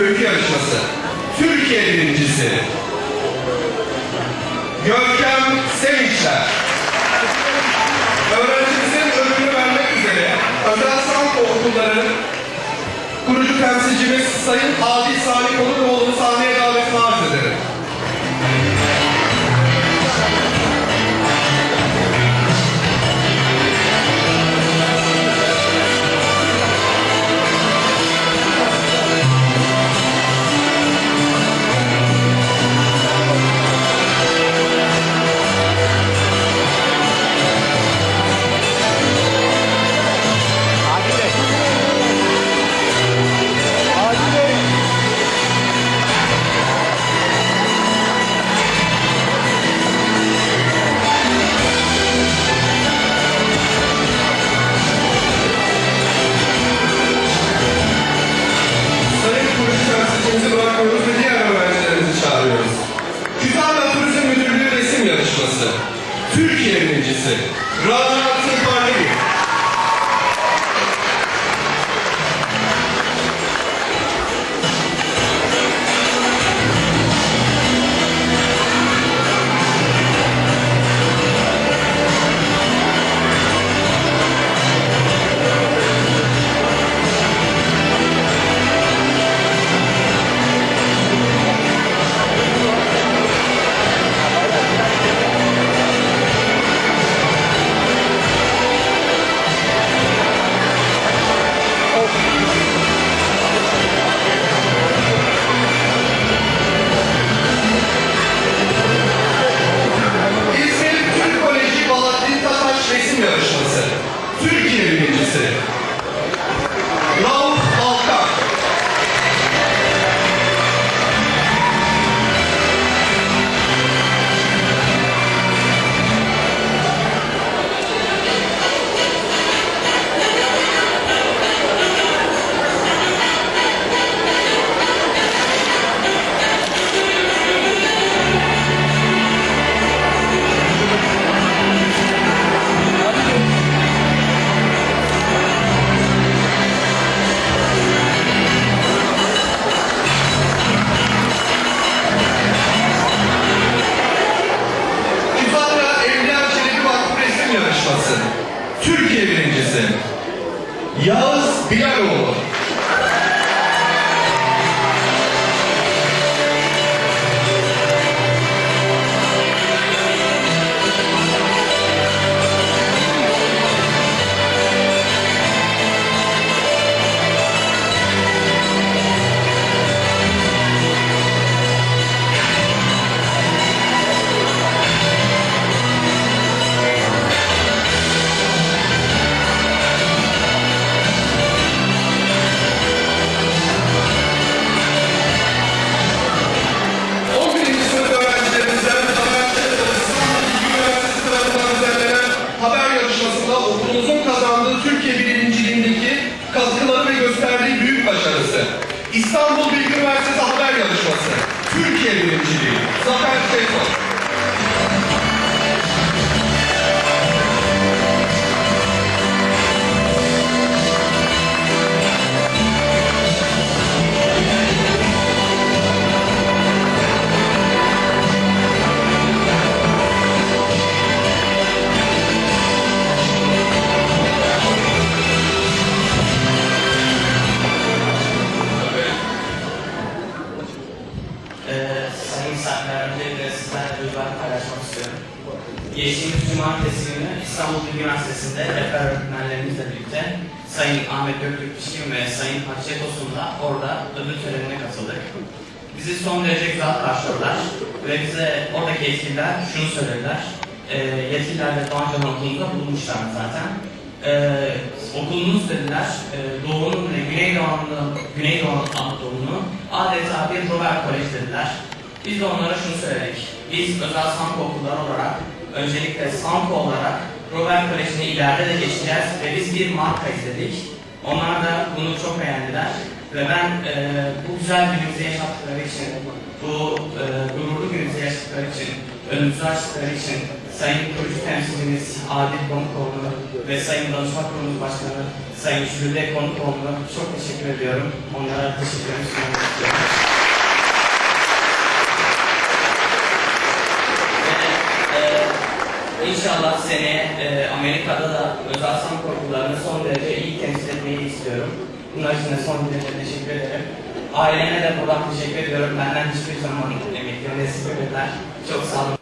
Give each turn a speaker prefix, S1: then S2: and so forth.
S1: öykü yarışması. Türkiye birincisi. Görkem Sevinçler. Öğrencimizin ödülünü vermek üzere Özel Sanat Okulları kurucu temsilcimiz Sayın Adil Salih Konukoğlu'nu yarışması. Türkiye birincisi. Yağız Bilaloğlu. Katkıları ve gösterdiği büyük başarısı. İstanbul Bilgi Üniversitesi Haber Yarışması.
S2: Geçtiğimiz cumartesi günü İstanbul Bilgi Üniversitesi'nde rehber öğretmenlerimizle birlikte Sayın Ahmet Göktürk Pişkin ve Sayın Hatice Tosun'la orada ödül törenine katıldık. Bizi son derece güzel karşıladılar ve bize oradaki yetkililer şunu söylediler. E, yetkililer de Doğan Can Okulu'nda bulunmuşlar zaten. E, okulunuz dediler, e, Doğu'nun ve Güneydoğu, Anadolu- Güneydoğu Anadolu'nu adeta bir Robert Kolej dediler. Biz de onlara şunu söyledik. Biz özel sanat okulları olarak, öncelikle sanat olarak Robert Koleji'ni ileride de geçeceğiz ve biz bir marka izledik. Onlar da bunu çok beğendiler ve ben e, bu güzel günümüzü yaşattıkları için bu e, gururlu günümüzü yaşadıkları için, önümüzü açtıkları için Sayın Kurucu Temsilcimiz Adil Konukoğlu ve Sayın Danışma Kurulu Başkanı Sayın Jülide Konukoğlu'na çok teşekkür ediyorum. Onlara teşekkürlerimi sunmak istiyorum. Ve, e, İnşallah seni e, Amerika'da da özel sanat korkularını son derece iyi temsil etmeyi istiyorum. Bunlar için de son derece teşekkür ederim. Ailene de buradan teşekkür ediyorum. Benden hiçbir zaman emeklerini esirgemediler. Çok sağ olun.